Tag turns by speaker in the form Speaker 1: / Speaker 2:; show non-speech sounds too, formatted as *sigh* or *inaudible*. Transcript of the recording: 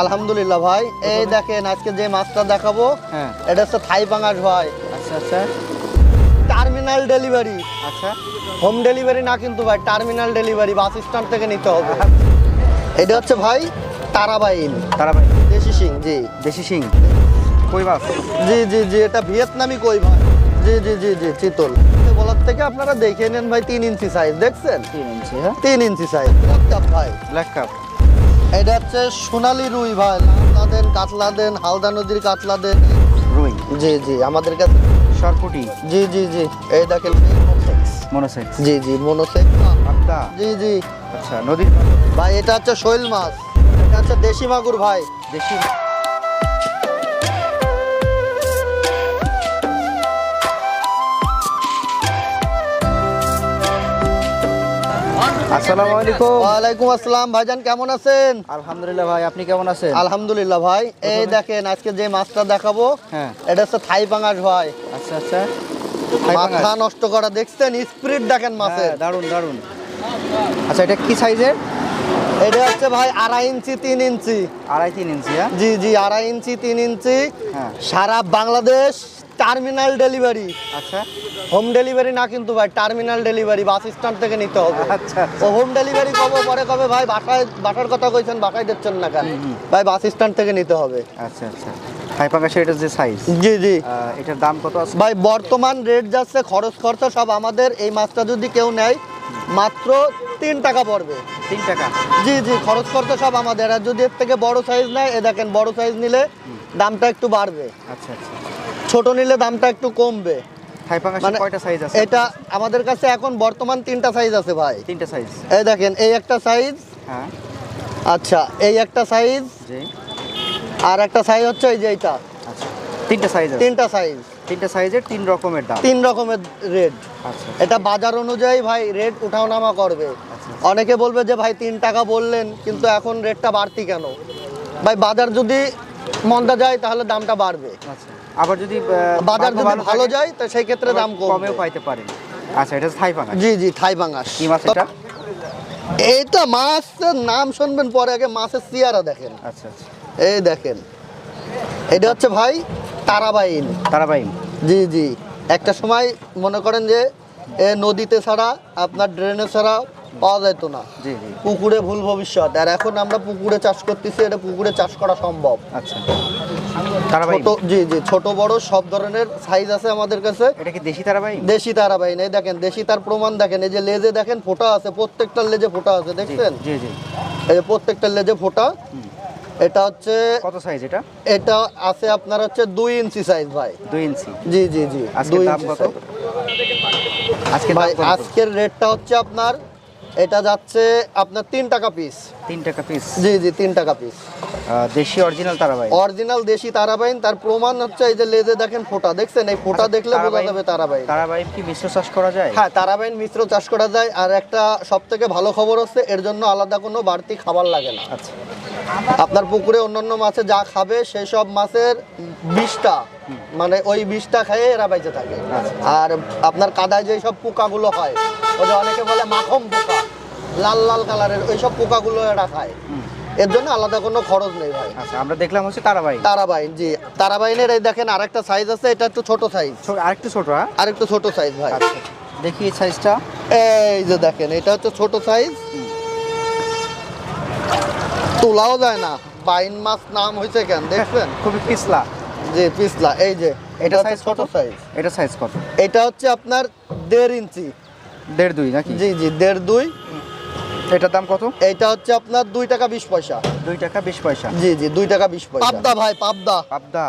Speaker 1: আলহামদুলিল্লাহ ভাই। এই দেখেন আজকে যে মাছটা দেখাবো
Speaker 2: হ্যাঁ।
Speaker 1: এটা হচ্ছে থাই পাঙাশ ভাই।
Speaker 2: আচ্ছা আচ্ছা।
Speaker 1: Terminal delivery.
Speaker 2: আচ্ছা।
Speaker 1: হোম ডেলিভারি না কিন্তু ভাই টার্মিনাল ডেলিভারি বাস স্ট্যান্ড থেকে নিতে হবে। এটা হচ্ছে ভাই তারাবাইন
Speaker 2: তারা ভাই
Speaker 1: দেশি সিং জি।
Speaker 2: দেশি সিং কই মাছ?
Speaker 1: জি জি জি এটা ভিয়েতনামি কই ভাই জি জি জি জি চিতল। বলার থেকে আপনারা দেখে নেন ভাই তিন ইঞ্চি সাইজ দেখছেন?
Speaker 2: তিন ইঞ্চি হ্যাঁ।
Speaker 1: তিন ইঞ্চি সাইজ ব্ল্যাক কাপ ভাই।
Speaker 2: ব্ল্যাক কাপ
Speaker 1: এটা হচ্ছে সোনালি রুই ভাই। দেন কাতলা দেন হালদা নদীর কাতলা দেন।
Speaker 2: রুই?
Speaker 1: জি জি আমাদের কাছে
Speaker 2: সরপুটি?
Speaker 1: জি জি জি। এই দেখেন।
Speaker 2: মনোসেক্স?
Speaker 1: জি জি মনোসেক
Speaker 2: পাবদা
Speaker 1: জি জি।
Speaker 2: আচ্ছা নদীর
Speaker 1: ভাই এটা হচ্ছে শৈল মাছ। এটা হচ্ছে দেশি মাগুর ভাই।
Speaker 2: দেশি আসসালামু আলাইকুম।
Speaker 1: ওয়ালাইকুম আসসালাম ভাইজান কেমন আছেন?
Speaker 2: আলহামদুলিল্লাহ ভাই আপনি কেমন আছেন?
Speaker 1: আলহামদুলিল্লাহ ভাই এই দেখেন আজকে যে মাছটা দেখাবো
Speaker 2: হ্যাঁ।
Speaker 1: এটা হচ্ছে থাই পাঙাশ ভাই।
Speaker 2: আচ্ছা আচ্ছা।
Speaker 1: মাথা নষ্ট করা দেখছেন? স্পিরিট দেখেন মাছের।
Speaker 2: হ্যাঁ, দারুণ দারুণ আচ্ছা এটা কি সাইজের?
Speaker 1: এটা হচ্ছে ভাই আড়াই ইঞ্চি তিন ইঞ্চি।
Speaker 2: আড়াই তিন ইঞ্চি হ্যাঁ?
Speaker 1: জি জি আড়াই ইঞ্চি তিন ইঞ্চি। সারা বাংলাদেশ টার্মিনাল ডেলিভারি।
Speaker 2: আচ্ছা।
Speaker 1: হোম ডেলিভারি না কিন্তু ভাই টার্মিনাল ডেলিভারি বাস স্ট্যান্ড থেকে নিতে হবে।
Speaker 2: আচ্ছা
Speaker 1: ও হোম ডেলিভারি কবে পরে কবে ভাই? বাসায় বাসার কথা কইছেন বাসায় দিচ্ছেন না কেন? ভাই বাস স্ট্যান্ড থেকে নিতে হবে।
Speaker 2: আচ্ছা আচ্ছা। থাই এটা যে সাইজ
Speaker 1: জি জি।
Speaker 2: এটার দাম কত আছে?
Speaker 1: ভাই বর্তমান রেট যাচ্ছে খরচ খরচা সব আমাদের এই মাছটা যদি কেউ নেয় মাত্র তিন টাকা পড়বে।
Speaker 2: তিন টাকা?
Speaker 1: জি জি খরচ খরচা সব আমাদের। আর যদি এর থেকে বড় সাইজ নেয় এ দেখেন বড় সাইজ নিলে দামটা একটু বাড়বে।
Speaker 2: আচ্ছা আচ্ছা।
Speaker 1: ছোট নিলে দামটা একটু কমবে। মানে
Speaker 2: কয়টা সাইজ আছে?
Speaker 1: এটা আমাদের কাছে এখন বর্তমান তিনটা সাইজ আছে ভাই।
Speaker 2: তিনটা সাইজ
Speaker 1: এই দেখেন এই একটা সাইজ
Speaker 2: হ্যাঁ।
Speaker 1: আচ্ছা এই একটা সাইজ আর একটা সাইজ হচ্ছে এই যে এইটা।
Speaker 2: তিনটা সাইজ
Speaker 1: তিনটা সাইজ
Speaker 2: তিনটা সাইজের তিন রকমের দাম।
Speaker 1: তিন রকমের রেট
Speaker 2: আচ্ছা।
Speaker 1: এটা বাজার অনুযায়ী ভাই রেট উঠাওনামা করবে।
Speaker 2: আচ্ছা।
Speaker 1: অনেকে বলবে যে ভাই তিন টাকা বললেন কিন্তু এখন রেটটা বাড়তি কেন? ভাই বাজার যদি মন্দা যায় তাহলে দামটা বাড়বে।
Speaker 2: আচ্ছা। আবার যদি
Speaker 1: বাজার যদি ভালো যায় তো সেই ক্ষেত্রে দাম
Speaker 2: কমেও পাইতে পারেন। আচ্ছা এটা থাই পাঙ্গাস
Speaker 1: জি জি থাই বাঙাস
Speaker 2: কি মাছ এটা?
Speaker 1: এইটা মাছের নাম শুনবেন পরে আগে মাছের চেয়ারা দেখেন।
Speaker 2: আচ্ছা আচ্ছা।
Speaker 1: এই দেখেন। এটা হচ্ছে ভাই তারাবাইন।
Speaker 2: তারাবাইন।
Speaker 1: জি জি। একটা সময় মনে করেন যে এ নদীতে ছাড়া আপনার ড্রেনে ছাড়া পাওয়া যেত না।
Speaker 2: জি জি।
Speaker 1: পুকুরে ভুল ভবিষ্যৎ। আর এখন আমরা পুকুরে চাষ করতেছি এটা পুকুরে চাষ করা সম্ভব।
Speaker 2: আচ্ছা।
Speaker 1: ছোট জি জি ছোট বড় সব ধরনের সাইজ আছে আমাদের কাছে।
Speaker 2: এটা কি দেশি তারাবাইন
Speaker 1: দেশি তারাবাইন এই দেখেন দেশি তার প্রমাণ দেখেন এই যে লেজে দেখেন ফোঁটা আছে প্রত্যেকটার লেজে ফোঁটা আছে দেখছেন?
Speaker 2: জি জি।
Speaker 1: এই যে প্রত্যেকটার লেজে ফোঁটা। এটা হচ্ছে
Speaker 2: কত সাইজ এটা?
Speaker 1: এটা আছে আপনার হচ্ছে দুই ইঞ্চি সাইজ ভাই।
Speaker 2: দুই ইঞ্চি?
Speaker 1: জি জি জি
Speaker 2: আজকের
Speaker 1: দুই
Speaker 2: দাম কত? আজকে
Speaker 1: ভাই আজকের রেটটা হচ্ছে আপনার এটা যাচ্ছে আপনার তিন টাকা পিস
Speaker 2: তিন টাকা পিস
Speaker 1: জি জি তিন টাকা পিস
Speaker 2: দেশি অরিজিনাল তারাবাইন?
Speaker 1: অরিজিনাল দেশি তারাবাইন তার প্রমাণ হচ্ছে এই যে লেজে দেখেন ফোঁটা দেখছেন? এই ফোঁটা
Speaker 2: আচ্ছা,
Speaker 1: দেখলে বোঝা যাবে তারাবাইন।
Speaker 2: তারাবাইন কি মিশ্র চাষ করা যায়?
Speaker 1: হ্যাঁ তারাবাইন মিশ্র চাষ করা যায়। আর একটা সবথেকে ভালো খবর হচ্ছে এর জন্য আলাদা কোনো বাড়তি খাবার লাগে না।
Speaker 2: আচ্ছা।
Speaker 1: আপনার পুকুরে অন্যান্য মাছে যা খাবে সেই সব মাছের বিষটা মানে ওই বিষটা খেয়ে এরা বেঁচে থাকে। আর আপনার কাদায় যে সব পোকাগুলো হয় যে অনেকে বলে মাখম পোকা লাল লাল কালারের ওই সব পোকাগুলো এরা খায়। এর জন্য আলাদা কোনো খরচ নেই ভাই।
Speaker 2: আচ্ছা আমরা দেখলাম হচ্ছে তারাবাইন।
Speaker 1: তারাবাইন জি। তারাবাইনের এই দেখেন আরেকটা সাইজ আছে এটা একটু ছোট সাইজ
Speaker 2: আরেকটু ছোট হ্যাঁ?
Speaker 1: আর একটু ছোট সাইজ ভাই।
Speaker 2: আচ্ছা দেখি এই সাইজটা
Speaker 1: এই যে দেখেন এটা হচ্ছে ছোট সাইজ তোলাও যায় না। বাইন মাছ নাম হয়েছে কেন? দেখছেন *laughs*
Speaker 2: খুবই পিছলা।
Speaker 1: যে পিছলা। এই যে এটা
Speaker 2: সাইজ কত?
Speaker 1: সাইজ
Speaker 2: এটা সাইজ কত?
Speaker 1: এটা হচ্ছে আপনার দেড় ইঞ্চি।
Speaker 2: দেড় দুই নাকি?
Speaker 1: জি জি দেড় দুই।
Speaker 2: এটার দাম কত?
Speaker 1: এটা হচ্ছে আপনার দুই টাকা বিশ পয়সা।
Speaker 2: দুই টাকা বিশ পয়সা।
Speaker 1: জি জি দুই টাকা বিশ পয়সা। পাবদা ভাই পাবদা।
Speaker 2: পাবদা।